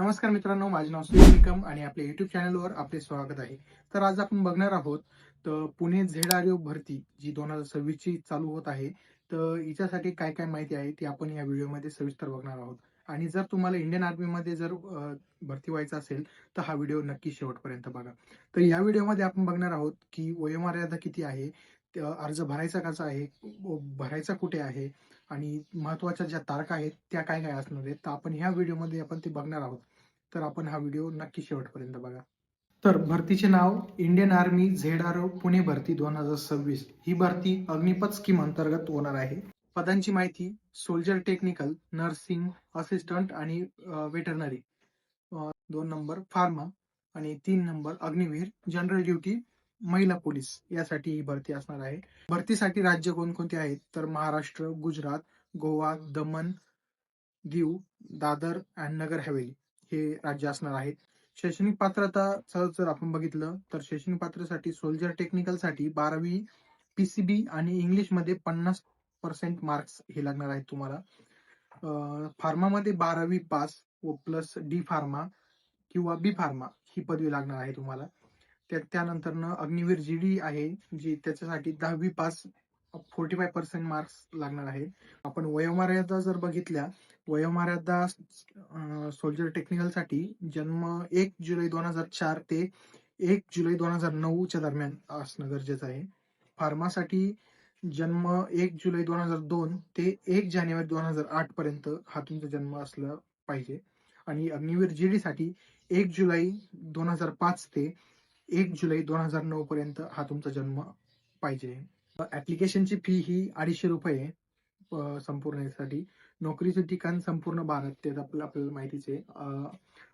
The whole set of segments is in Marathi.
नमस्कार मित्रांनो माझे नाव सुनील निकम आणि आपल्या युट्यूब चॅनलवर आपले स्वागत आहे. तर आज आपण बघणार आहोत तर पुणे झेड आर भरती जी दोन हजार सव्वीसची चालू होत आहे तर हिच्यासाठी काय काय माहिती आहे ती आपण या व्हिडिओमध्ये सविस्तर बघणार आहोत. आणि जर तुम्हाला इंडियन आर्मी मध्ये जर भरती व्हायचं असेल तर हा व्हिडिओ नक्की शेवटपर्यंत बघा. तर या व्हिडिओमध्ये आपण बघणार आहोत की वयोमर्यादा किती आहे अर्ज भरायचा कसा आहे? भरायचा कुठे आहे? आणि महत्त्वाच्या ज्या तारखा आहेत त्या काय काय असणार आहेत? तर आपण ह्या व्हिडिओमध्ये आपण ते बघणार आहोत. तर आपण हा व्हिडिओ नक्की शेवटपर्यंत बघा. तर भरतीचे नाव Indian army Z R Pune भरती दोन हजार सव्वीस. ही भरती अग्निपथ स्कीम अंतर्गत होणार आहे. पदांची माहिती सोल्जर टेक्निकल नर्सिंग असिस्टंट आणि वेटरनरी दोन नंबर फार्मा आणि तीन नंबर अग्निवीर जनरल ड्युटी महिला पोलीस यासाठी ही भरती असणार आहे. भरतीसाठी राज्य कोणकोणते आहेत? तर महाराष्ट्र गुजरात गोवा दमण दीव दादर अँड नगर हवेली हे राज्य असणार आहेत. शैक्षणिक पात्रता जर आपण बघितलं तर शैक्षणिक पात्रसाठी सोल्जर टेक्निकलसाठी बारावी पीसीबी आणि इंग्लिशमध्ये पन्नास पर्सेंट मार्क्स हे लागणार आहेत तुम्हाला. फार्मामध्ये बारावी पास व प्लस डी फार्मा किंवा बी फार्मा ही पदवी लागणार आहे तुम्हाला. त्यानंतर अग्निवीर जी डी आहे जी त्याच्यासाठी दहावी pass forty five percent marks लागणार आहे. आपण वयोमर्यादा जर बघितल्या वयोमर्यादा सोल्जर टेक्निकलसाठी जन्म एक जुलै दोन हजार चार ते एक जुलै दोन हजार नऊच्या दरम्यान असणं गरजेचं आहे. फार्मासाठी जन्म एक जुलै दोन हजार दोन ते एक जानेवारी दोन हजार आठ पर्यंत हा तुमचा जन्म असला पाहिजे. आणि अग्निवीर जी डी साठी एक जुलै दोन हजार पाच ते एक जुलै दोन हजार नऊ पर्यंत हा तुमचा जन्म पाहिजे. ऍप्लिकेशनची फी ही अडीचशे रुपये आहे, संपूर्ण यासाठी. नोकरीचं ठिकाण संपूर्ण भारत ते आपल्याला आपल्याला माहितीच आहे.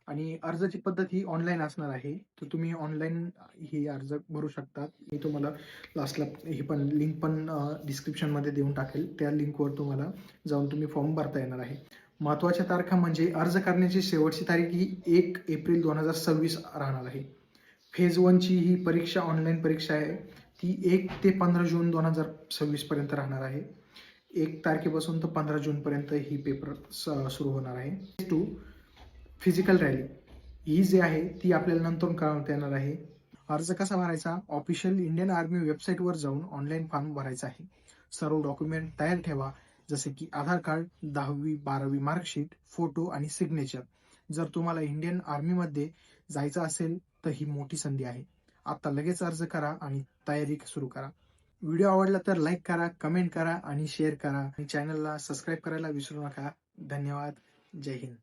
आणि अर्जाची पद्धत ही ऑनलाईन असणार आहे. तर तुम्ही ऑनलाईन ही अर्ज भरू शकतात. मी तुम्हाला लास्टला ही पण लिंक पण डिस्क्रिप्शनमध्ये देऊन टाकेल. त्या लिंकवर तुम्हाला जाऊन तुम्ही फॉर्म भरता येणार आहे. महत्त्वाच्या तारखा म्हणजे अर्ज करण्याची शेवटची तारीख ही एक एप्रिल दोन हजार सव्वीस राहणार आहे. फेज वनची ही परीक्षा ऑनलाईन परीक्षा आहे. ती एक ते पंधरा जून दोन हजार सव्वीसपर्यंत राहणार आहे. एक तारखेपासून तर पंधरा जूनपर्यंत ही पेपर सुरू होणार आहे. टू फिजिकल रॅली ही जी आहे ती आपल्याला नंतर कळवता येणार आहे. अर्ज कसा भरायचा? ऑफिशियल इंडियन आर्मी वेबसाईटवर जाऊन ऑनलाईन फॉर्म भरायचा आहे. सर्व डॉक्युमेंट तयार ठेवा. जसे की आधार कार्ड दहावी बारावी मार्कशीट फोटो आणि सिग्नेचर जर तुम्हाला इंडियन आर्मीमध्ये जायचं असेल तर ही मोठी संधी आहे. आता लगेच अर्ज करा आणि तयारी सुरू करा. व्हिडिओ आवडला तर लाईक करा कमेंट करा आणि शेअर करा. आणि चॅनलला सबस्क्राईब करायला विसरू नका. धन्यवाद. जय हिंद.